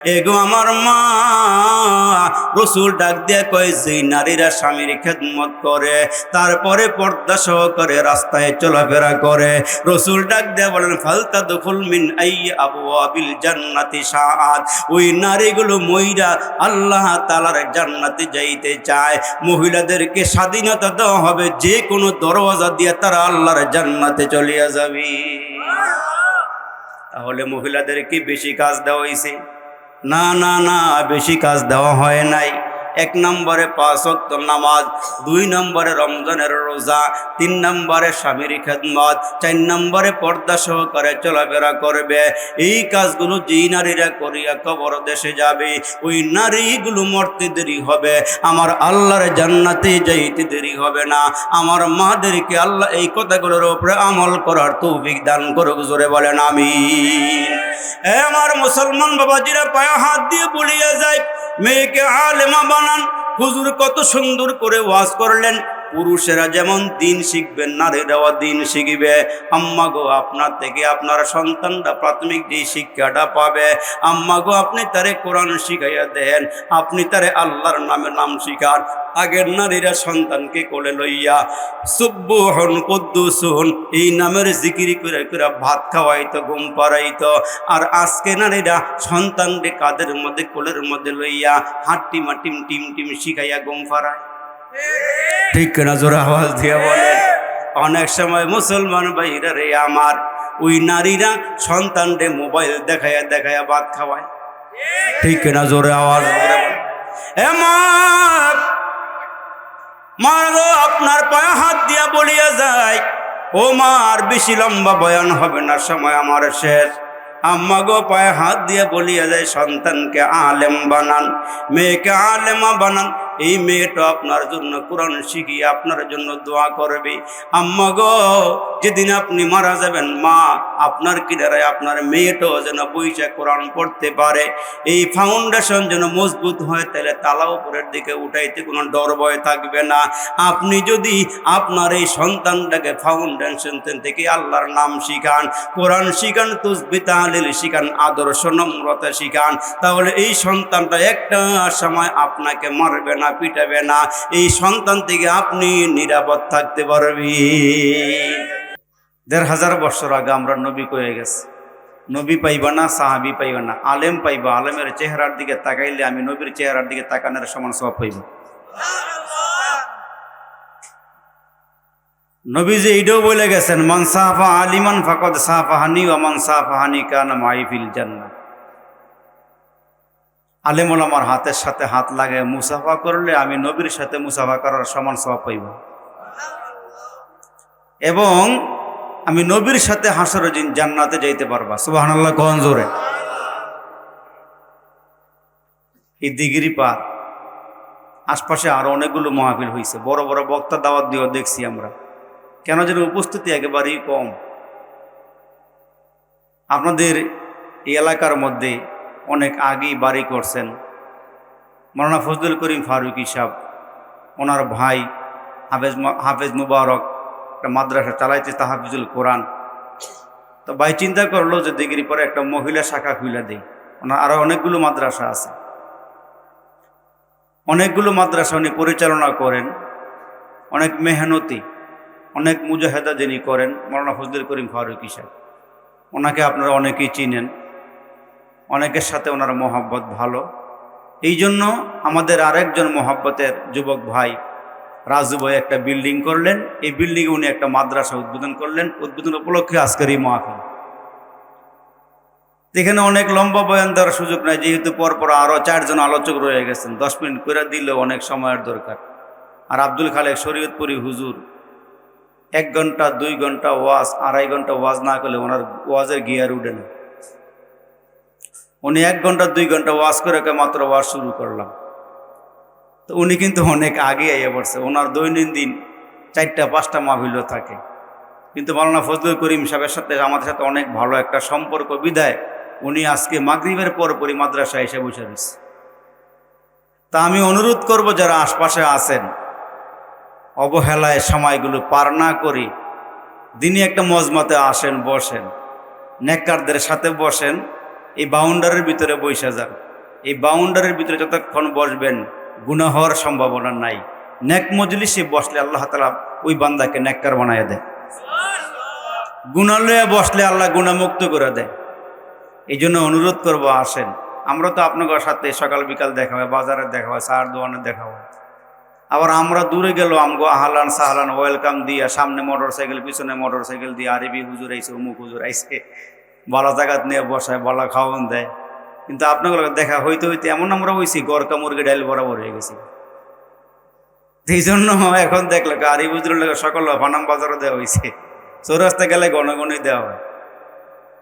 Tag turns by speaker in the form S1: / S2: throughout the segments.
S1: এগো আমার মা, রসুল ডাক দিয়ে কয় যে নারীরা স্বামীর খেদমত করে, তারপরে পর্দা সহকারে রাস্তায় চলাফেরা করে, রসুল ডাক দিয়ে বলেন ফালতা দখল মিন আই আবু আবিল জান্নাতি সাআদ ওই নারীগুলো মহিলা আল্লাহ তালার জান্নাতে যাইতে চায়। মহিলাদেরকে স্বাধীনতা দেওয়া হবে, যে কোনো দরওয়াজা দিয়ে তারা আল্লাহর জান্নাতে চলিয়া যাবে। তাহলে মহিলাদেরকে বেশি কাজ দেওয়া হয়েছে না না না বেশি কাজ দেওয়া হয় নাই। এক নম্বরে পাঁচ ওয়াক্ত নামাজ, দুই নম্বরে রমজানের রোজা, তিন নম্বরে স্বামীর খেদমত, চার নম্বরে পর্দা সহকারে চলাফেরা করবে। এই কাজগুলো যেই নারীরা করিয়া কবর দেশে যাবে, ওই নারীগুলো মরতে দেরি হবে। আমার আল্লাহর জান্নাতে যাইতে দেরি হবে না। আমার মাদেরকে আল্লাহ এই কথাগুলোর উপরে আমল করার তৌফিক দান করুক, জোরে বলেন আমি আমার মুসলমান বাবাজিরা পায়ে হাত দিয়ে বলিয়া যায় মেয়েকে আলেমা বানান। হুজুর কত সুন্দর করে ওয়াজ করলেন। পুরুষেরা যেমন দিন শিখবেন নারীরাও দিন শিখবে। আম্মা গো, আপনার থেকে আপনার সন্তানরা প্রাথমিক যে শিক্ষাটা পাবে। আম্মা গো, আপনি তারে কোরআন শিখাইয়া দেন, আপনি তারে আল্লাহর নামে নাম শিখান। আগের নারীরা সন্তানকে কোলে লইয়া সুব্বু হন কুদ্দুস হন এই নামের জিকিরি করে করে ভাত খাওয়াইতো, ঘুম পাড়াইতো। আর আজকে নারীরা সন্তানকে কাদের মধ্যে, কোলের মধ্যে লইয়া হাট্টিমা টিম টিম টিম শিখাইয়া ঘুম পাড়ায়। ঠিক কিনা জোরে আওয়াজ দিয়ে বলে অনেক সময় মুসলমান ভাইরা রে আমার, ওই নারীরা সন্তানরে মোবাইল দেখায়া দেখায়া ভাত খাওয়ায়। ঠিক কিনা জোরে আওয়াজ এ মা মার আপনার পায়ে হাত দিয়া বলিয়া যায়, ও মা, আর বেশি লম্বা বয়ান হবে না, সময় আমার শেষ। আম্মা গো, পায়ে হাত দিয়ে বলিয়া যায়, সন্তানকে আলেম বানান, মেয়েকে আলেমা বানান এই মেয়েটা আপনার জন্য কোরআন শিখিয়ে আপনার জন্য দোয়া করবে। আম্মা গো, যেদিন আপনি মারা যাবেন, মা আপনার কিনারায় আপনার মেয়েটাও যেন বইসা কোরআন পড়তে পারে। এই ফাউন্ডেশন যেন মজবুত হয়, তাহলে তালা উপরের দিকে উঠাইতে কোনো ডর ভয় থাকবে না। আপনি যদি আপনার এই সন্তানটাকে ফাউন্ডেশন থেকে আল্লাহর নাম শিখান, কোরআন শিখান, তুসবি তাহলিল শিখান, আদর্শ নম্রতা শিখান, তাহলে এই সন্তানটা একটা সময় আপনাকে মারবে না পিটাবে না। এই সন্তান থেকে আপনি নিরাপদ থাকতে পারবেন। দেড় হাজার বছর আগে আমরা নবী কয়ে গেছি। নবী পাইবা না, সাহাবি পাইবা না। আলেম পাইবা, আলেমের চেহারার দিকে তাকাইলে আমি নবীর চেহারার দিকে তাকানোর সমান সব পাইব। নবীজি এইটাও বলে গেছেন, মান আলিমান ফাকদ সাহাফাহানি ও মান কান মাইফিল জান্না আলেমুল আমার হাতের সাথে হাত লাগে মুসাফা করলে আমি নবীর সাথে মুসাফা করার সমান সব পাইব। এবং আমি নবীর সাথে হাসর জান্নাতে যাইতে পারবা। সুবাহান্লাহ কন জোরে? এই দিগিরি পার। আশপাশে আরও অনেকগুলো মহাফিল হয়েছে বড় বড় বক্তা দাওয়াত দিয়েও দেখছি আমরা। কেন যেন উপস্থিতি একেবারেই কম। আপনাদের এই এলাকার মধ্যে অনেক আগেই বাড়ি করছেন। মৌলানা ফজলুল করিম ফারুকি সাহ ওনার ভাই হাফেজ হাফেজ মুবারক, একটা মাদ্রাসা চালাইছে তাহাফিজুল কোরআন। তো ভাই চিন্তা করল যে ডিগ্রি পরে একটা মহিলা শাখা খুলে দেই। ওনার আরও অনেকগুলো মাদ্রাসা আছে। অনেকগুলো মাদ্রাসা উনি পরিচালনা করেন। অনেক মেহনতি, অনেক মুজাহেদা যিনি করেন, মৌলানা ফজলুল করিম ফারুকি সাহেব ওনাকে আপনারা অনেকেই চিনেন। অনেকের সাথে ওনার মহাব্বত ভালো। এই জন্য আমাদের আরেকজন মহাব্বতের যুবক ভাই রাজু ভাই একটা বিল্ডিং করলেন। এই বিল্ডিংয়ে উনি একটা মাদ্রাসা উদ্বোধন করলেন। উদ্বোধন উপলক্ষে আজকের এই মাহফিল এখানে অনেক লম্বা বয়ান দেওয়ার সুযোগ নাই, যেহেতু পরপর আরও চারজন আলোচক রয়ে গেছেন। দশ মিনিট করে দিলেও অনেক সময়ের দরকার। আর আব্দুল খালেক শরীয়তপুরি হুজুর, এক ঘণ্টা, দুই ঘণ্টা ওয়াজ, আড়াই ঘণ্টা ওয়াজ না করলে ওনার ওয়াজের গিয়ার উঠে না। উনি এক ঘণ্টা, দুই ঘণ্টা ওয়াজ করে মাত্র ওয়াজ শুরু করলাম। তো উনি কিন্তু অনেক আগে আইয়া পড়ছে। ওনার দৈনন্দিন চারটা, পাঁচটা মাহফিলও থাকে। কিন্তু মালানা ফজলুল করিম সাহেবের সাথে, আমাদের সাথে অনেক ভালো একটা সম্পর্ক বিদায় উনি আজকে মাগরিবের পরপরই মাদ্রাসা এসে বসে রয়েছে। তা আমি অনুরোধ করব, যারা আশপাশে আছেন, অবহেলায় সময়গুলো পার না করি দিনই একটা মজমাতে আসেন, বসেন, নেককারদের সাথে বসেন এই বাউন্ডারির ভিতরে বসে যান এই বাউন্ডারির ভিতরে যতক্ষণ বসবেন গুণা হওয়ার সম্ভাবনা নাই। নেক মজলিসে বসলে আল্লাহ তালা ওই বান্দাকে নেককার বানায় দেয়। গুণা লয়ে বসলে আল্লাহ গুণামুক্ত করে দেয়। এই জন্য অনুরোধ করব, আসেন। আমরা তো আপনাদের সাথে সকাল বিকাল দেখা হয়, বাজারে দেখা হয়, সার দোকানে দেখা হয়। আবার আমরা দূরে গেল আমগো আহলান সাহলান ওয়েলকাম দিয়া, সামনে মোটর সাইকেল পিছনে মোটর সাইকেল দিয়ে আরবি হুজুর আইসে অমুক হুজুর আইসে বালা জাগাত নিয়ে বসায় বালা খাওয়ান দেয়। কিন্তু আপনাদের দেখা হইতে হইতে এমন আমরা হয়েছি গরকা মুরগি ডাইল বরাবর হয়ে গেছি। সেই জন্য এখন দেখলে গাড়ি বুঝলে সকল ফানাম বাজারও দেওয়া হয়েছে চৌরাস্তা গেলে গণগণই দেওয়া হয়।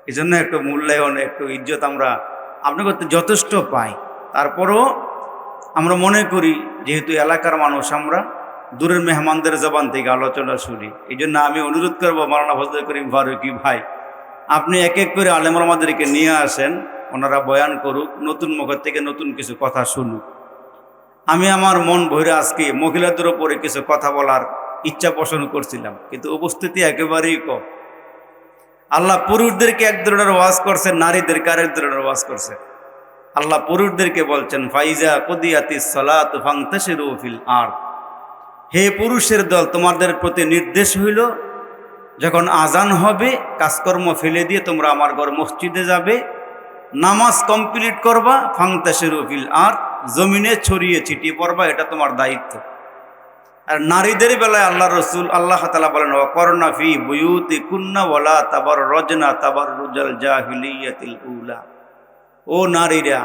S1: এই জন্য একটু মূল্যায়ন, একটু ইজ্জত আমরা আপনাকে তো যথেষ্ট পাই। তারপরও আমরা মনে করি, যেহেতু এলাকার মানুষ আমরা, দূরের মেহমানদের জবান থেকে আলোচনা শুনি। এই জন্য আমি অনুরোধ করব মারানা ফজল করিম ফারুকি ভাই আপনি এক এক করে আলেমর আমাদেরকে নিয়ে আসেন, ওনারা বয়ান করুক, নতুন মুখের থেকে নতুন কিছু কথা শুনুক। আমি আমার মন ভরে আজকে মহিলাদের ওপরে কিছু কথা বলার ইচ্ছা পোষণ করছিলাম, কিন্তু উপস্থিতি একেবারেই কম। আল্লাহ পুরুষদেরকে এক ধরনের ওয়াজ করছেন নারীদেরকে আরেক ধরনের ওয়াজ করছেন আল্লাহ পুরুষদেরকে বলছেন, ফাইজা কদিয়াতি সালাত ফিল আর হে পুরুষের দল, তোমাদের প্রতি নির্দেশ হইল যখন আজান হবে, কাজকর্ম ফেলে দিয়ে তোমরা আমার ঘর মসজিদে যাবে, নামাজ কমপ্লিট করবা ফাংতাসিরু ফিল আর, জমিনে ছড়িয়ে ছিটিয়ে পড়বা, এটা তোমার দায়িত্ব। আর নারীদের বেলায় আল্লাহ রসুল আল্লাহ তালা বলেন করোনা ফি বুয়ুতি কুন্না ওয়ালা তাবার রজনা তাবার রুজাল জাহিলিয়াতিল উলা। ও নারীরা,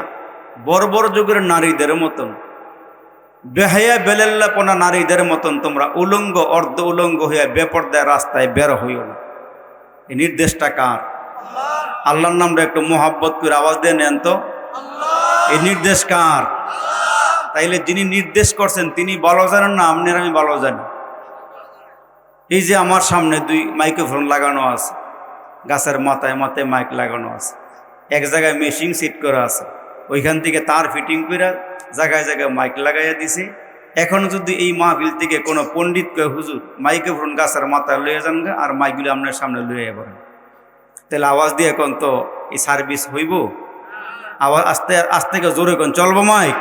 S1: বর্বর যুগের নারীদের মতন বেহায়া বেলেল্লাপনা নারীদের মতন তোমরা উলঙ্গ অর্ধ উলঙ্গ হইয়া বেপর্দায় রাস্তায় বের হইও না। এই নির্দেশটা কার? আল্লাহর নামটা একটু মোহাব্বত করে আওয়াজ দিয়ে নেন তো। এই নির্দেশ কার? তাইলে যিনি নির্দেশ করছেন তিনি ভালো জানেন না আপনার আমি ভালো জানি। এই যে আমার সামনে দুই মাইক্রোফোন লাগানো আছে গাছের মাথায় মাথায় মাইক লাগানো আছে এক জায়গায় মেশিন সিট করা আছে। ওইখান থেকে তার ফিটিং করে জায়গায় জায়গায় মাইক লাগাইয়া দিছে। এখন যদি এই মাহফিল থেকে কোনো পণ্ডিত কয়ে, হুজুর মাইক্রোফোন গাছের মাথায় লয়ে যান আর মাইকগুলো আপনার সামনে লয়ে পড়েন তাহলে আওয়াজ দিয়ে এখন তো এই সার্ভিস হইব। আওয়াজ আস্তে আস্তে জোরে কোন, চলবো মাইক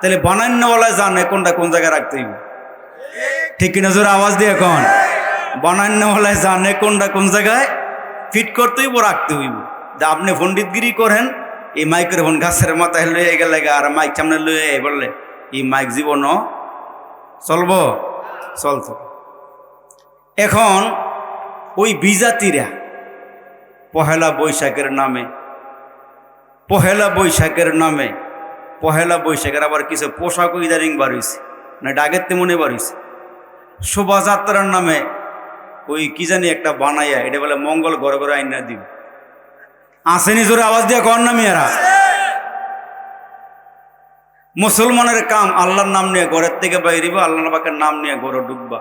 S1: তাহলে বানান্যওয়ালা জানে কোনটা কোন জায়গায় রাখতে হইব? ঠিক কিনা জোরে আওয়াজ দিয়ে এখন বানান্যওয়ালায় জানে কোনটা কোন জায়গায় ফিট করতে হইব, রাখতে হইব। যে আপনি পণ্ডিতগিরি করেন এই মাইকের ফোন গাছের মাথায় লয়ে গেলে আর মাইক সামনে লয়ে বললে, এই মাইক জীবন চলব? চলত। এখন ওই বিজাতিরা পহেলা বৈশাখের নামে, পহেলা বৈশাখের নামে, পহেলা বৈশাখের আবার কিছু পোশাক ইদারিং বাড়িছে না ডাগের তেমনি বাড়িছে শোভাযাত্রার নামে ওই কি জানি একটা বানাইয়া এটা বলে মঙ্গল ঘরে ঘরে আইনা দিব। আসেনি জোরে আওয়াজ দিয়ে কর না মিয়ারা। মুসলমানের কাম আল্লাহর নাম নিয়ে ঘরের থেকে বাইরিবা, আল্লাহ পাকের নাম নিয়ে ঘরে ঢুকবা।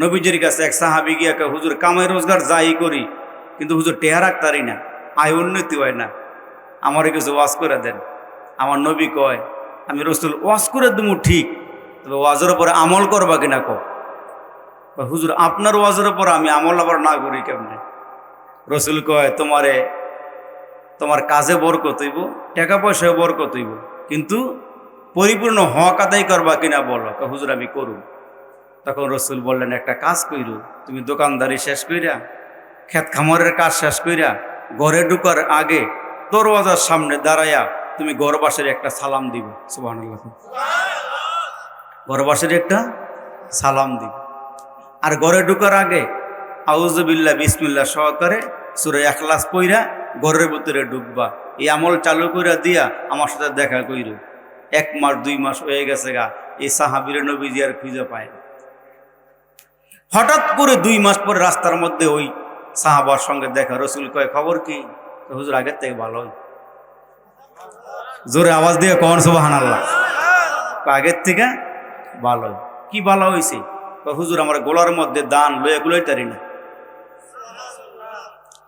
S1: নবীজির কাছে এক সাহাবি গিয়া হুজুর কামাই রোজগার যাই করি, কিন্তু হুজুর টেহা রাখতারি না, আয় উন্নতি হয় না। আমার কিছু ওয়াজ করে দেন। আমার নবী কয়, আমি রসুল, ওয়াজ করে দেবো ঠিক, তবে ওয়াজের উপরে আমল করবা কিনা কো হুজুর, আপনার ওয়াজের উপর আমি আমল আবার না করি কেমনে? রসুল কয়, তোমারে তোমার কাজে বরকত হইব, টাকা পয়সায় বরকত হইব। কিন্তু পরিপূর্ণ হক আদায় করবা কিনা বলো হুজুর, আমি করুন তখন রসুল বললেন, একটা কাজ কইরু, তুমি দোকানদারি শেষ কইরা, ক্ষেত খামারের কাজ শেষ কইরা, ঘরে ঢুকার আগে দরওয়াজার সামনে দাঁড়াইয়া তুমি গরবাসের একটা সালাম দিব। সুবাহ গরবাসের একটা সালাম দিব। আর ঘরে ঢুকার আগে আউজবিল্লা বিসমিল্লা সহকারে সুরে এখলাস পইরা ঘরের ভিতরে ডুববা এই আমল চালু কইরা দিয়া আমার সাথে দেখা কইর। এক মাস, দুই মাস হয়ে গেছে গা, এই সাহাবির নবীজি আর খুঁজে পায় হঠাৎ করে দুই মাস পরে রাস্তার মধ্যে ওই সাহাবার সঙ্গে দেখা। রসুল কয়, খবর কি? হুজুর, আগের থেকে ভালো জোরে আওয়াজ দিয়ে কন সুবাহান আল্লাহ আগের থেকে ভালো কি ভালো হয়েছে হুজুর, আমার গোলার মধ্যে দান লয়ে গুলোই তারি না।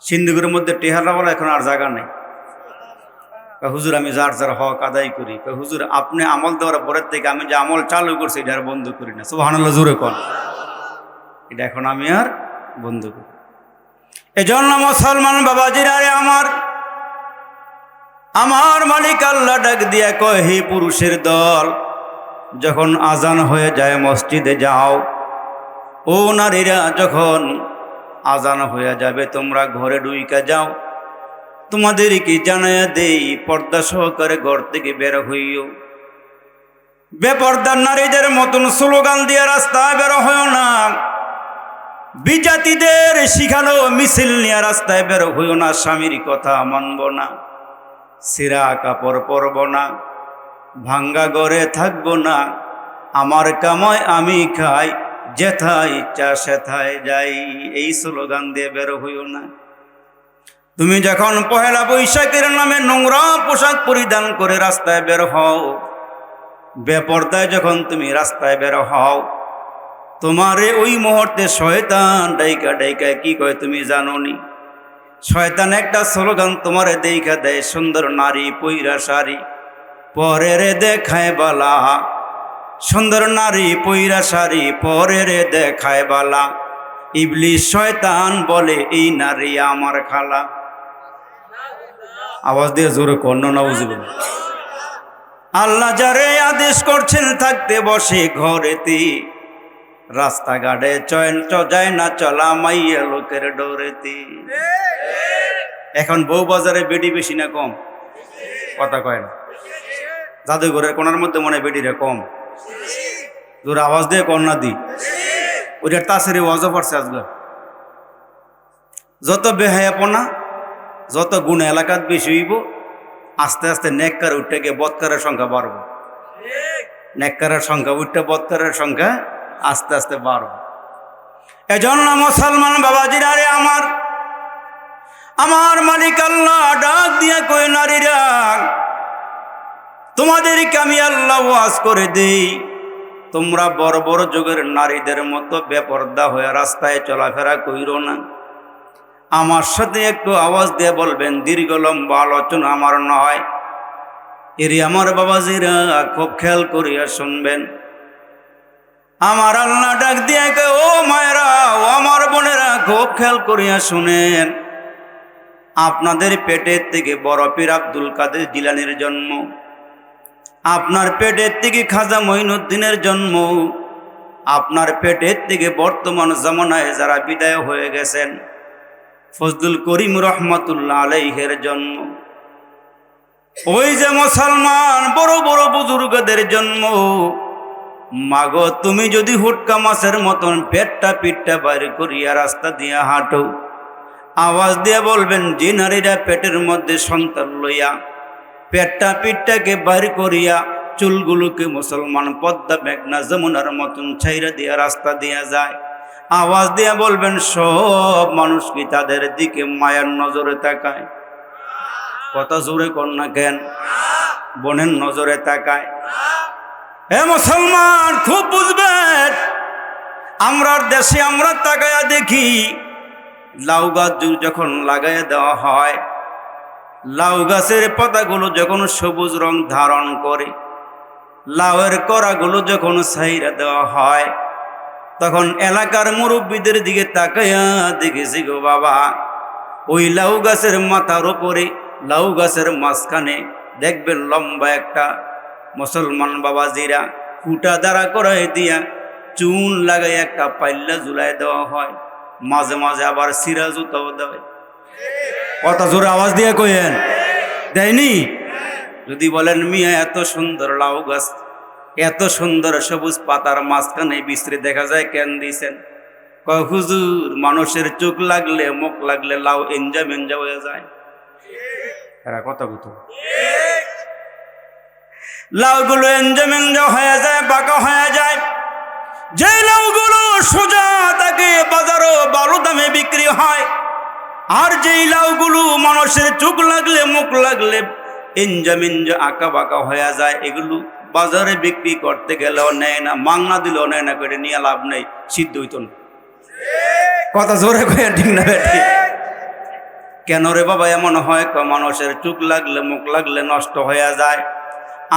S1: সিন্ধুকের মধ্যে টেহারা বলা এখন আর জায়গা নেই। হুজুর, আমি যার যার হক আদায় করি। হুজুর, আপনি আমল দেওয়ার পরের থেকে আমি যে আমল চালু করছি, এটা আর বন্ধ করি না। সুবাহান আল্লাহ জোরে কন। এটা এখন আমি আর বন্ধ করি। এজন্য মুসলমান বাবাজিরা রে আমার আমার মালিক আল্লাহ ডাক দিয়া কয়, হে পুরুষের দল, যখন আজান হয়ে যায় মসজিদে যাও। ও নারীরা যখন আজান হয়ে যাবে, তোমরা ঘরে ডুইকা যাও। তোমাদেরকে জানায়া দেই, পর্দা সহকারে ঘর থেকে বের হইও। বেপর্দার নারীদের মতন স্লোগান দিয়ে রাস্তায় বের হইও না। বিজাতিদের শিখানো মিছিল নিয়ে রাস্তায় বের হইও না, স্বামীর কথা মানব না। সিরা কাপড় পরব না। ভাঙ্গা গড়ে থাকব না। আমার কামায় আমি খাই যেথায় ইচ্ছা সেথায় যাই, এই স্লোগান দিয়ে বের হইও না। তুমি যখন পহেলা বৈশাখের নামে নোংরা পোশাক পরিধান করে রাস্তায় বের হও, বেপর্দায় যখন তুমি রাস্তায় বের হও, তোমারে ওই মুহূর্তে শয়তান ডাইকা ডাইকা কি কয় তুমি জানো নি শয়তান একটা স্লোগান তোমারে দেখা দেয়, সুন্দর নারী, পৈরা শাড়ি পরে রে দেখায় বালা। সুন্দর নারী পইরা শাড়ি পরে রে দেখায় বালা। ইবলি শয়তান বলে, এই নারী আমার খালা। আওয়াজ দিয়ে জোরে কর্ণ না বুঝবেন আল্লাহ যারে আদেশ করছেন থাকতে বসে ঘরেতে। রাস্তাঘাটে চয়ন চ- যায় না চলা মাইয়া লোকের ডোরেতে। এখন বউ বাজারে বেডি বেশি না কম? কথা কয় না। জাদুঘরের কোনার মধ্যে মনে বেডিরে কম। তোর আওয়াজ দিয়ে কন্যা দি। ওইটার তাসের ওয়াজও পড়ছে আজকে। যত বেহায়াপনা যত গুণ এলাকাত বেশি হইব, আস্তে আস্তে নেককার উঠে গিয়ে বৎকারের সংখ্যা বাড়বো। নেককারের সংখ্যা উঠতে বৎকারের সংখ্যা আস্তে আস্তে বাড়বো। এজন্য মুসলমান বাবাজিরা রে আমার আমার মালিক আল্লাহ ডাক দিয়ে কই নারীরা, তোমাদেরকে আমি আল্লাহ ওয়াজ করে দেই। তোমরা বড় যুগের নারীদের মতো বেপর্দা হয়ে রাস্তায় চলাফেরা কইরো না। আমার সাথে একটু আওয়াজ দিয়ে বলবেন, দীর্ঘ লম্বা আলোচনা আমার নয়। এরই আমার বাবাজিরা, খুব খেয়াল করিয়া শুনবেন। আমার আল্লাহ ডাক দিয়ে ও মায়েরা, ও আমার বোনেরা, খুব খেয়াল করিয়া শুনেন। আপনাদের পেটের থেকে বড় পীর আব্দুল কাদের জিলানির জন্ম। আপনার পেটের থেকে খাজা মঈনুদ্দিনের জন্ম। আপনার পেটের থেকে বর্তমান জমানায় যারা বিদায় হয়ে গেছেন, ফজলুল করিম রহমতুল্লাহ আলাইহের জন্ম। ওই যে মুসলমান বড় বড় বুজুর্গদের জন্ম। মাগো, তুমি যদি হুটকা মাছের মতন পেটটা পিঠটা বাইরে করিয়া রাস্তা দিয়া হাঁটো, আওয়াজ দিয়ে বলবেন, যে নারীরা পেটের মধ্যে সন্তান লইয়া পেটটা পিঠটাকে বাইর করিয়া চুলগুলোকে মুসলমান পদ্মা মেঘনা যমুনার মতন ছাইরা দিয়া রাস্তা দিয়া যায়। আওয়াজ দিয়া বলবেন, সব মানুষ কি তাদের দিকে মায়ের নজরে তাকায়? কত জোরে কন্যা কেন? বোনের নজরে তাকায়। হে মুসলমান, খুব বুঝবেন, আমরার দেশে আমরা তাকায়া দেখি, লাউ গাছ যখন লাগাইয়া দেওয়া হয় লাউ গাছের পাতাগুলো যখন সবুজ রং ধারণ করে, লাউয়ের কড়াগুলো যখন সাইরা দেওয়া হয়, তখন এলাকার মুরব্বীদের দিকে তাকাইয়া দেখেছি গো বাবা। ওই লাউ গাছের মাথার ওপরে লাউ গাছের মাঝখানে দেখবেন লম্বা একটা মুসলমান বাবাজিরা কুটা দ্বারা করাই দিয়া চুন লাগাই একটা পাল্লা ঝুলাই দেওয়া হয়। মাঝে মাঝে আবার সিরা জুতাও দেয়। কত জোরে আওয়াজ দিয়ে কইেন দেয়নি? যদি বলেন, মিয়া, এত সুন্দর লাউ গাছ, এত সুন্দর সবুজ পাতার মাঝখানে বিশ্রী দেখা যায়, কেন কয়, হুজুর, মানুষের চোখ লাগলে, মুখ লাগলে লাউ এঞ্জা মেঞ্জা হয়ে যায়। এরা কত কত লাউগুলো এঞ্জা মেঞ্জা হয়ে যায়, বাঁকা হয়ে যায়। যে লাউগুলো সোজা তাকে বাজারও ভালো দামে বিক্রি হয় আর যেই লাউগুলো মানুষের চোখ লাগলে, মুখ লাগলে ইঞ্জা মিঞ্জা আঁকা বাঁকা হয়ে যায়, এগুলো বাজারে বিক্রি করতে গেলেও নেয় না, মাংনা দিলেও নেয় না করে নিয়ে লাভ নেই, সিদ্ধ হইতো না। কথা জোরে কয়ে ঠিক না কেন রে বাবা, এমন হয় ক, মানুষের চোখ লাগলে, মুখ লাগলে নষ্ট হয়ে যায়।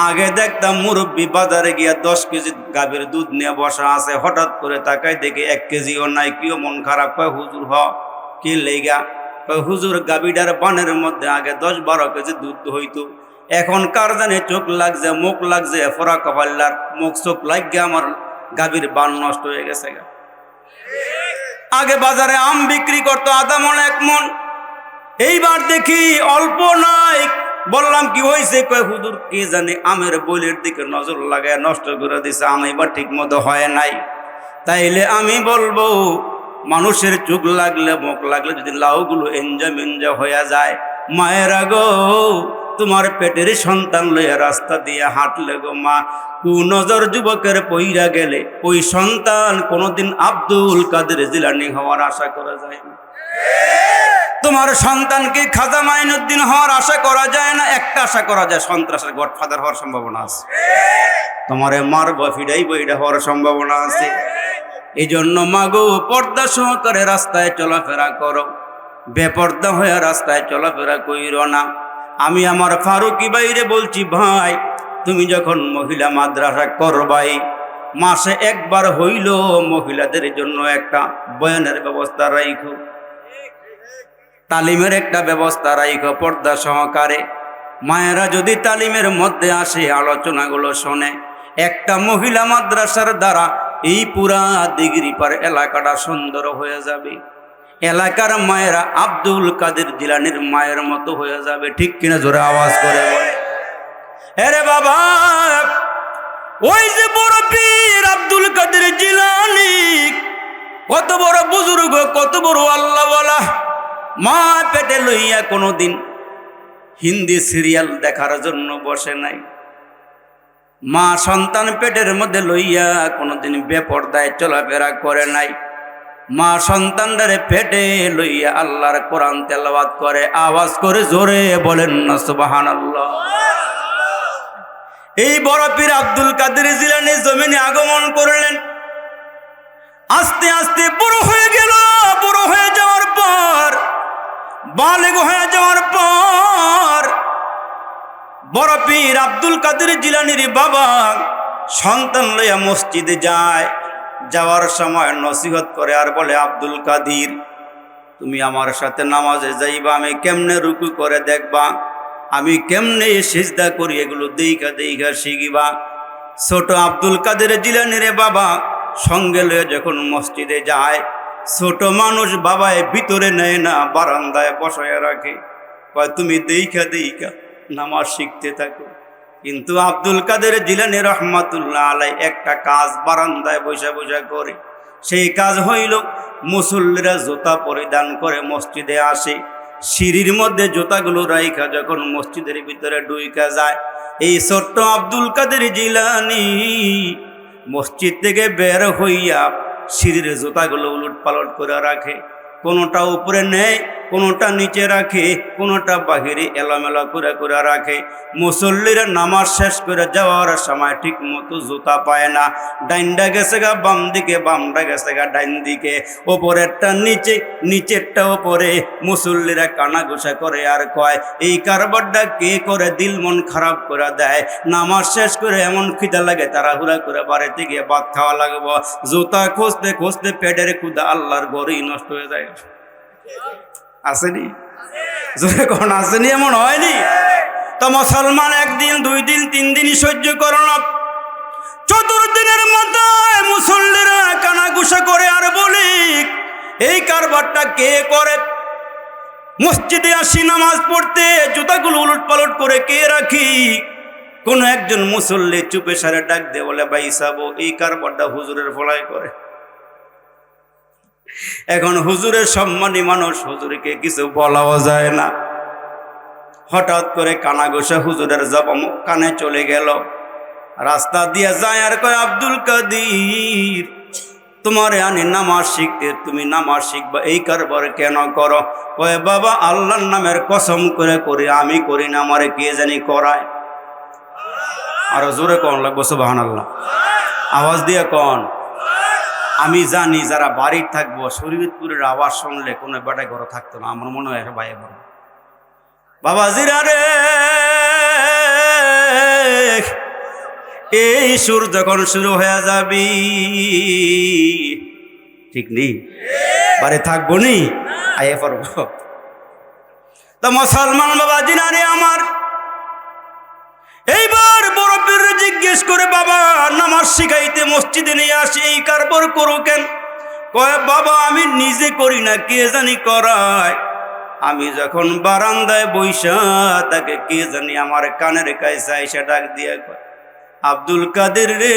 S1: আগে দেখতাম মুরব্বী বাজারে গিয়া দশ কেজি গাভীর দুধ নিয়ে বসা আছে, হঠাৎ করে তাকাই দেখে এক কেজিও নাই কেউ মন খারাপ? হয় হুজুর হ কি লেগা? হুজুর গাবিডার বানের মধ্যে আগে দশ বারো কেজি দুধ হইতো। এখন কার জানে চোখ লাগছে, মুখ লাগছে, ফোরা কপাল্লার মুখ চোখ লাগিয়ে আমার গাভীর বান নষ্ট হয়ে গেছে। আগে বাজারে আম বিক্রি করতো আধা মন এক মন। এইবার দেখি অল্প নাই। বললাম, কি হয়েছে কয়, হুজুর, কে জানে আমের বইলের দিকে নজর লাগায় নষ্ট করে দিছে। আম এবার ঠিক মতো হয় নাই। তাইলে আমি বলব মানুষের চোখ লাগলে, মুখ লাগলে যদি লাউগুলো এনজা মেঞ্জা হয়ে যায়, মায়েরা গো তোমার পেটের সন্তান লইয়া রাস্তা দিয়ে হাঁটলে গো মা কুনজর যুবকের পইরা গেলে, ওই সন্তান কোনোদিন আব্দুল কাদের জিলানি হওয়ার আশা করা যায় না। তোমার সন্তানকে খাজা মাইনুদ্দিন হওয়ার আশা করা যায় না? একটা আশা করা যায়, সন্ত্রাসের গডফাদার হওয়ার সম্ভাবনা আছে। তোমারে মারব, ফিরাইব বইটা হওয়ার সম্ভাবনা আছে। এই জন্য মাগো পর্দা সহকারে রাস্তায় চলাফেরা করো। বেপর্দা হয়ে রাস্তায় চলাফেরা কইর না। আমি আমার ফারুকি বাইরে বলছি, ভাই, তুমি যখন মহিলা মাদ্রাসা করবাই, মাসে একবার হইল মহিলাদের জন্য একটা বয়ানের ব্যবস্থা রাইখো। তালিমের একটা ব্যবস্থা রাইখো পর্দা সহকারে। মায়েরা যদি তালিমের মধ্যে আসে, আলোচনাগুলো শোনে। একটা মহিলা মাদ্রাসার দ্বারা এই পুরা দিগরি পার এলাকাটা সুন্দর হয়ে যাবে। এলাকার মায়েরা আব্দুল কাদের জিলানির মায়ের মতো হয়ে যাবে। ঠিক কিনা জোরে আওয়াজ করে বলে। আরে বাবা, ওই যে বড় পীর আব্দুল কাদের জিলানি, কত বড় বুজুর্গ, কত বড় আল্লাহ বলা মা পেটে লইয়া কোনোদিন হিন্দি সিরিয়াল দেখার জন্য বসে নাই। মা সন্তান পেটের মধ্যে লইয়া কোনোদিন বেপর্দায় চলাফেরা করে নাই। মা সন্তানদারে পেটে লইয়া আল্লাহর কোরআন তেলাওয়াত করে, আওয়াজ করে জোরে বলেন না সুবাহান আল্লাহ এই বড় পীর আব্দুল কাদের জিলানি জমিনে আগমন করলেন। আস্তে আস্তে বড় হয়ে গেল, বড় হয়ে যাওয়ার পর, বালেগ হয়ে যাওয়ার পর বড় পীর আব্দুল কাদের জিলানির বাবা সন্তান লইয়া মসজিদে যায়, যাওয়ার সময় নসিহত করে আর বলে, আব্দুল কাদির, তুমি আমার সাথে নামাজে যাইবা, আমি কেমনে রুকু করে দেখবা? আমি কেমনে সিজদা করি এগুলো দেইখা দেইখা শিখিবা? ছোট আব্দুল কাদের জিলানিরে বাবা সঙ্গে লয়ে যখন মসজিদে যায়, ছোট মানুষ বাবায় ভিতরে নেয় না, বারান্দায় বসায় রাখে। কয়, তুমি দেইখা দেইখা নামাজ শিখতে থাকো। কিন্তু আব্দুল কাদের জিলানি রহমাতুল্লাহ আলাই একটা কাজ বারান্দায় বসে বসে করে। সেই কাজ হইল মুসল্লিরা জোতা পরিধান করে মসজিদে আসে। সিঁড়ির মধ্যে জোতাগুলো রাইখা যখন মসজিদের ভিতরে ডুইকা যায়, এই ছোট্ট আব্দুল কাদের জিলানি মসজিদ থেকে বের হইয়া সিঁড়ির জোতাগুলো উলট পালট করে রাখে। কোনোটা উপরে নেয় কোনোটা নিচে রাখে, কোনোটা বাহিরে এলোমেলো করে করে রাখে। মুসল্লিরা নামাজ শেষ করে যাওয়ার সময় ঠিক মতো জুতা পায় না। ডাইনডা গেছে গা বাম দিকে, বামটা গেছে গা ডাইন দিকে। ওপরেরটা নিচে, নিচেরটা ওপরে। মুসল্লিরা কানা ঘুষা করে আর কয়, এই কারবারটা কে করে দিল মন খারাপ করে দেয়? নামাজ শেষ করে এমন খিদা লাগে তারা হুরা করে বাড়িতে গিয়ে ভাত খাওয়া লাগবো। জুতা খুঁজতে খুঁজতে পেটের ক্ষুদা আল্লাহর গড়েই নষ্ট হয়ে যায়। আসেনি? কখন আসেনি এমন হয়নি? তো মুসলমান একদিন দুই দিন তিন দিনই সহ্য করো না। চতুর্দিনের মাথায় মুসল্লিরা কানাগুসা করে আর বলি, এই কারবারটা কে করে? মসজিদে আসি, নামাজ পড়তে, জুতাগুলো উলট পালট করে কে রাখি? কোন একজন মুসল্লি চুপে সারে ডাক দে বলে, ভাই সাবো, এই কারবারটা হুজুরের ফলায় করে। এখন হুজুরের সম্মানী মানুষ হুজুরকে কিছু বলাও যায় না। হঠাৎ করে কানা গোসা হুজুরের জব কানে চলে গেল। রাস্তা দিয়ে যায় আর কয়, আব্দুল কাদির, তোমারে আনি নামাজ শিখতে, তুমি নামাজ শিখবা, এই কারবার কেন করো? কয়, বাবা, আল্লাহর নামের কসম করে করে, আমি করি না, আমারে কে জানি করায়? আরও জোরে কন লাগবো সুবাহান আল্লাহ আওয়াজ দিয়ে কন আমি জানি যারা বাড়ির থাকব, শরীয়তপুরের আওয়াজ শুনলে কোনো বেটা ঘরে থাকতো না, আমার মনে হয় ভাই বড় বাবা জিরা রে, এই সুর যখন শুরু হয়ে যাবি, ঠিক নেই? বাড়ি থাকব নি? আয়ে পারব তো মুসলমান বাবা জিনারে আমার, এইবার বরফের জিজ্ঞেস করে, বাবা, নামাজ শিখাইতে মসজিদে নিয়ে আসি, এই কারবার করো কেন? কয়, বাবা, আমি নিজে করি না, কে জানি করায়। আমি যখন বারান্দায় বৈশা তাকে কে জানি আমার কানের কাছে এসে ডাক দিয়ে আব্দুল কাদের রে,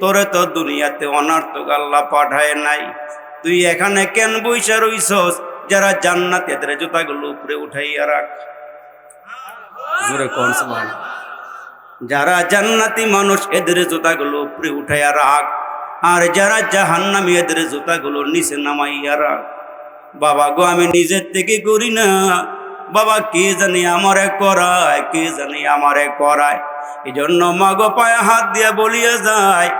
S1: তোরে তো দুনিয়াতে অনার্থক আল্লাহ পাঠায় নাই। তুই এখানে কেন বৈশা রইছস? যারা জান্নাত এদের জুতাগুলো উপরে উঠাইয়া রাখ। জোরে যারা জান্নাতি মানুষ, এদের জুতাগুলো উপরে উঠাইয়া রাখ। আর যারা জাহান্নামি, এদের জুতাগুলো নিচে নামাইয়া রাখ। বাবা গো, আমি নিজের থেকে করি না। বাবা, কে জানি আমারে করায়, কে জানি আমারে করায়। এই জন্য মাগো পায়ে হাত দিয়া বলিয়া যায়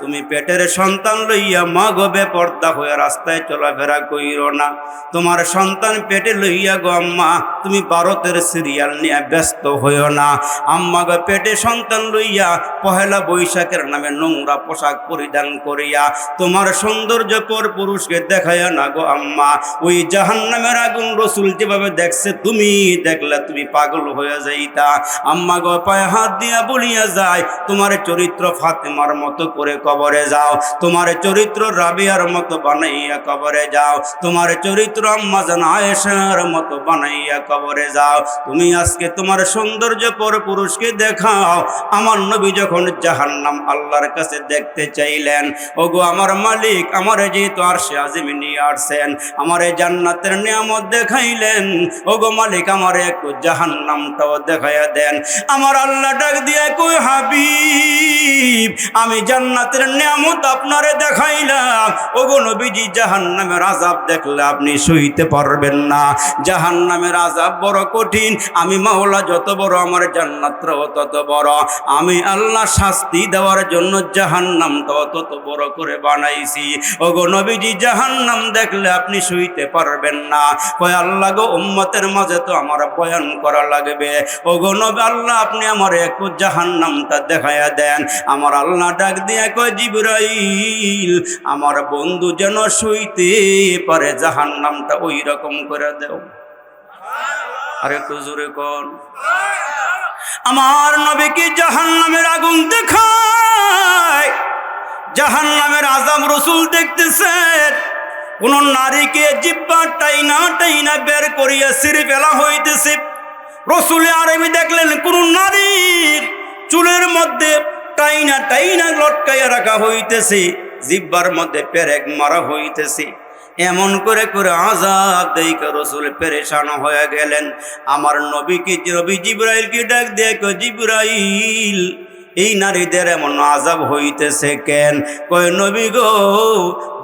S1: তুমি পেটের সন্তান লইয়া মা গো বেপর্দা হয়ে রাস্তায় চলাফেরা কইর না। তোমার সন্তান পেটে লইয়া গো আম্মা, তুমি ভারতের সিরিয়াল নিয়ে ব্যস্ত হইও না। আম্মা গো পেটে সন্তান লইয়া পহেলা বৈশাখের নামে নোংরা পোশাক পরিধান করিয়া, তোমার সৌন্দর্য পর পুরুষকে দেখায় না গো আম্মা। ওই জাহান নামের আগুন রসুল যেভাবে দেখছে, তুমি দেখলে তুমি পাগল হয়ে যাইতা। আম্মা গো পায়ে হাত দিয়া বলিয়া যায়, তোমার চরিত্র ফাতেমার মতো করে কবরে যাও। তোমার চরিত্র রাবিয়ার মতো বানাইয়া কবরে যাও। তোমার চরিত্র আয়েশার মতো বানাইয়া কবরে যাও। তুমি আজকে তোমার সৌন্দর্য পর পুরুষকে দেখাও। আমার নবী যখন জাহান্নাম আল্লাহর কাছে দেখতে চাইলেন, ওগো আমার মালিক, আমার যেহেতু আর সে আজিমি নিয়ে আসছেন, আমার জান্নাতের নিয়ামত দেখাইলেন, ওগো মালিক, আমার একটু জাহান্নামটাও দেখাইয়া দেন। আমার আল্লাহ ডাক দিয়ে কই হাবিব, আমি জান্নাতের নিয়ামত আপনারে দেখাইলাম। ওগো নবীজি, জাহান্নামের আজাব দেখলে আপনি সইতে পারবেন না। জাহান্নামের আজাব বড় কঠিন। আমি মাওলা যত বড়, আমার জান্নাতটাও তত বড়। আমি আল্লাহ শাস্তি দেওয়ার জন্য জাহান্নামটাও তত বড় করে বানাইছি। ওগো নবীজি, জাহান্নাম দেখলে আপনি সইতে পারবেন না। কয়, আল্লাহ গো, উম্মতের মাঝে তো আমার বয়ান করা লাগবে। ওগো নবী, আল্লাহ আপনি আমার একটু জাহান্নামটা দেখাইয়া দেন। আমার আল্লাহ ডাক দিয়ে কয় জিবরাইল, আমার বন্ধু যেন সইতে পারে জাহান্নামটা ওই রকম করে দেও। আরে একটু জোরে কন আমার নবীকে জাহান্নামের আগুন দেখায়? জাহান্নামের আজাম রসুল দেখতেছেন। কোন নারীকে জিব্বা টাইনা টাইনা বের করিয়া সিঁড়ি ফেলা হইতেছে। রসুলে আরবি দেখলেন কোন নারীর চুলের মধ্যে টাইনা টাইনা লটকাইয়া রাখা হইতেছে, জিব্বার মধ্যে পেরেক মারা হইতেছে। এমন করে করে আজাব রসুল পেরেশান হয়ে গেলেন। আমার নবীকে নবী জিব্রাইলকে ডাক দেখ জিব্রাইল, এই নারীদের এমন আজাব হইতেছে কেন? কয়, নবী গো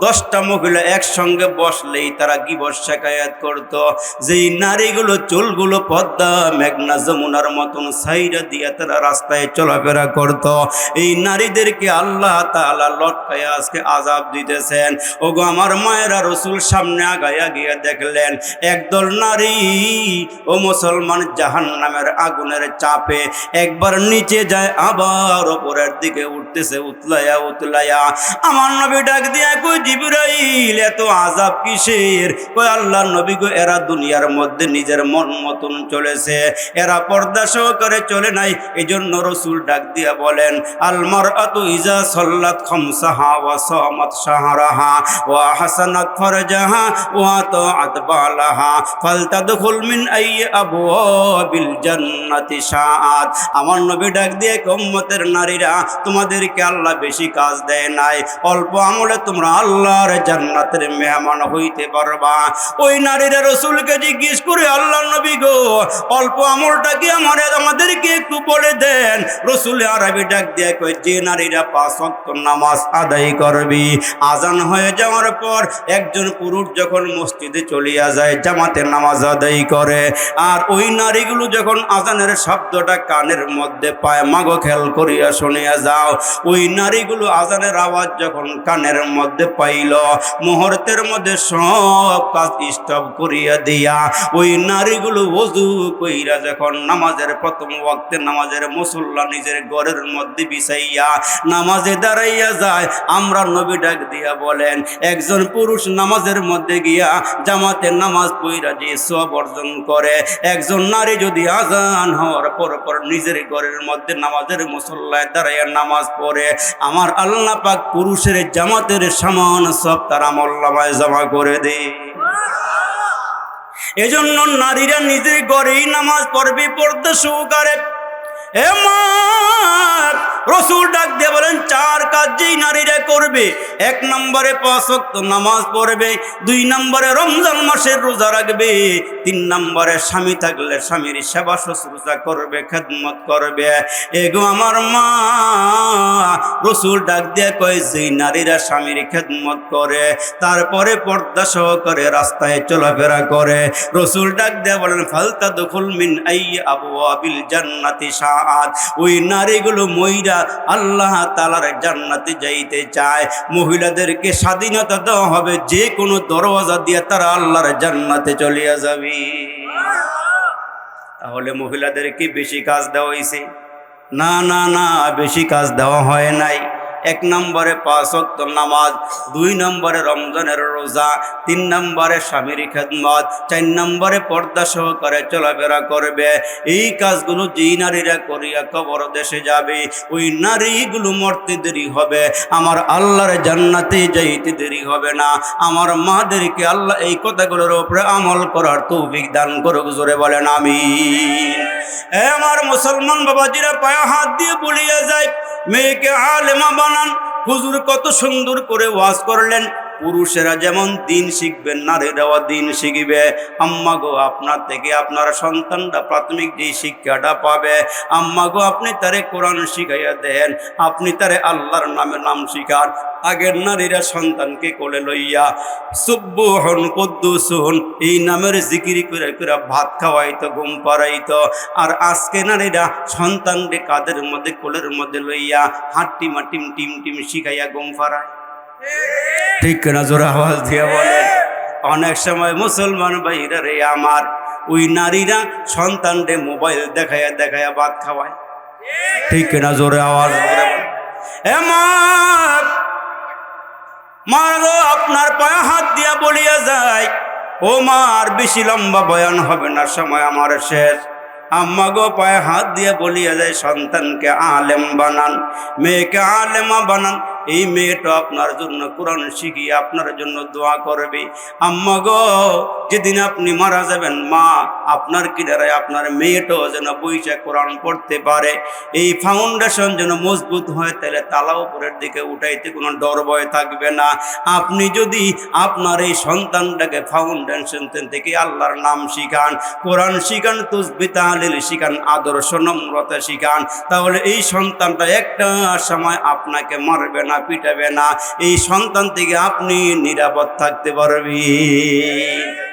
S1: দশটা মহিলা একসঙ্গে বসলেই তারা কি শেখায়াত করতো। যে এই নারীগুলো চুলগুলো পদ্মা, মেঘনা যমুনার মতন সাইরা দিয়ে তারা রাস্তায় চলাফেরা করত। এই নারীদেরকে আল্লাহ তাআলা লটকায় আজকে আজাব দিতেছেন। ওগো আমার মায়েরা রসুল সামনে আগায়া গিয়ে দেখলেন, একদল নারী ও মুসলমান জাহান নামের আগুনের চাপে একবার নিচে যায়, আবার ওপরের দিকে উঠতেছে উতলায়া উতলায়া। আমার নবী ডাক দিয়া কই জিবরাইল, এত আজাব কিসের? কই আল্লাহ নবী গো, এরা দুনিয়ার মধ্যে নিজের মন মতন চলেছে। এরা পর্দা সহকারে চলে নাই। এই জন্য রসুল ডাক দিয়া বলেন আলমার আতু ইজা সল্লাত খমসাহা ওয়া সামাত শাহরাহা ওয়া হাসানাত ফরজাহা ওয়া তাআত বালাহা ফালতাদখুল মিন আই আবওয়াবিল জান্নাতি শাআত। আমার নবী ডাক দিয়ে উম্মতের নারীরা তোমাদেরকে আল্লাহ বেশি কাজ দেয় নাই। অল্প আমলে তোমরা আল্লাহর জান্নাতের মেহমান হইতে পারবা। ওই নারীরা রসুলকে জিজ্ঞেস করে, আল্লাহ নবী গো, অল্প আমলটা কি আমার, আমাদেরকে একটু বলে দেন? রসুল আরবি ডাক দিয়ে কয়, যে নারীরা পাঁচ ওয়াক্ত নামাজ আদায় করবি, আজান হয়ে যাওয়ার পর একজন পুরুষ যখন মসজিদে চলিয়া যায়, জামাতে নামাজ আদায় করে। আর ওই নারীগুলো যখন আজানের শব্দটা কানের মধ্যে পায়, মাগো খেল করিয়া শুনিয়া যাও। ওই নারীগুলো আজানের আওয়াজ যখন কানের মধ্যে পাইল, মুহূর্তের মধ্যে সব কাজ স্টপ করিয়া দিয়া ওই নারীগুলো ওযু কইরা যখন নামাজের প্রথম ওয়াক্তে নামাজের মুসল্লা নিজের ঘরের মধ্যে বিছাইয়া নামাজে দাঁড়াইয়া যায়, আমরা নবী ডাক দিয়া বলেন, একজন পুরুষ নামাজের মধ্যে গিয়া জামাতে নামাজ পইরা যে সব অর্জন করে, একজন নারী যদি আজান হওয়ার পর পর নিজের ঘরের মধ্যে নামাজের মুসল্লায় দাঁড়াইয়া নামাজ পড়ে আমার আল্লাহ পাক পুরুষের জামাতের সমান সব তারা মোল্লামায় জমা করে দেয়। এজন্য নারীরা নিজের ঘরেই নামাজ পড়বে পড়তে সহকারে রসুল ডাক দিয়ে বলেন, চার কাজ যেই নারীরা করবে। এক নম্বরে পাঁচ ওয়াক্ত নামাজ পড়বে, দুই নম্বরে রমজান মাসের রোজা রাখবে, তিন নম্বরে স্বামী থাকলে স্বামীর সেবা শুশ্রূষা করবে, খেদমত করবে। এগো আমার মা, রসুল ডাক দিয়ে কয়, যেই নারীরা স্বামীর খেদমত করে, তারপরে পর্দা সহকারে রাস্তায় চলাফেরা করে। রসুল ডাক দিয়ে বলেন ফালতা দখল মিন আই আবু আবিল জান্নাতি সাআত ওই নারীগুলো মহিলা আল্লাহ তালার জান্নাতে যাইতে চায়। মহিলাদেরকে স্বাধীনতা দেওয়া হবে, যে কোনো দরওয়াজা দিয়ে তারা আল্লাহর জান্নাতে চলিয়া যাবে। তাহলে মহিলাদেরকে বেশি কাজ দেওয়া হয়েছে না না না, বেশি কাজ দেওয়া হয় নাই। এক নম্বরে পাঁচ ওয়াক্ত নামাজ, দুই নম্বরে রমজানের রোজা, তিন নম্বরে স্বামীর খেদমত, চার নম্বরে পর্দা সহকারে চলাফেরা করবে। এই কাজগুলো যেই নারীরা করিয়া কবর দেশে যাবে, ওই নারীগুলো মরতে দেরি হবে। আমার আল্লাহর জান্নাতে যাইতে দেরি হবে না। আমার মাদেরকে আল্লাহ এই কথাগুলোর উপরে আমল করার তৌফিক দান করুক, জোরে বলেন আমি আমার মুসলমান বাবাজিরা, পায়ে হাত দিয়ে বলিয়া যায় মেয়েকে আলেমা বানান। হুজুর কত সুন্দর করে ওয়াজ করলেন। পুরুষেরা যেমন দিন শিখবেন নারীরাও দিন শিখবে। আম্মা গো, আপনার থেকে আপনার সন্তানরা প্রাথমিক যে শিক্ষাটা পাবে। আম্মা গো, আপনি তারে কোরআন শিখাইয়া দেন। আপনি তারে আল্লাহর নামে নাম শিখান। আগের নারীরা সন্তানকে কোলে লইয়া, সুব্বুহন কুদ্দুসুন এই নামের জিকিরি করে করে ভাত খাওয়াইতো, ঘুম পাড়াইতো। আর আজকে নারীরা সন্তানকে কাদের মধ্যে, কোলের মধ্যে লইয়া হাট্টিমা টিম টিম টিম শিখাইয়া ঘুম পাড়ায়। ঠিক না জোরে আওয়াজ দিয়ে বলে, অনেক সময় মুসলমান ভাইরা রে আমার, ওই নারীরা সন্তান সন্তানরে মোবাইল দেখায়া দেখায়া ভাত খাওয়ায় ঠিক না জোরে আওয়াজ। এ মা মা গো, আপনার পায়ে হাত দিয়া বলিয়া যায়, ও মা, আর বেশি লম্বা বয়ান হবে না, সময় আমার শেষ আম্মা গো, পায়ে হাত দিয়ে বলিয়া যায়, সন্তানকে আলেম বানান, মেয়েকে আলেমা বানান এই মেয়েটা আপনার জন্য কোরআন শিখিয়ে আপনার জন্য দোয়া করবে। আম্মা গো, যেদিন আপনি মারা যাবেন, মা আপনার কিনারে আপনার মেয়েটাও যেন বইসা কোরআন পড়তে পারে। এই ফাউন্ডেশন যেন মজবুত হয়, তাহলে তালা উপরের দিকে উঠাইতে কোনো ডর ভয় থাকবে না। আপনি যদি আপনার এই সন্তানটাকে ফাউন্ডেশন থেকে আল্লাহর নাম শিখান, কোরআন শিখান তুসবি তাহলিল শিখান, আদর্শ নম্রতা শিখান, তাহলে এই সন্তানটা একটা সময় আপনাকে মারবে না পিটাবে না। এই সন্তান থেকে আপনি নিরাপদ থাকতে পারবেন।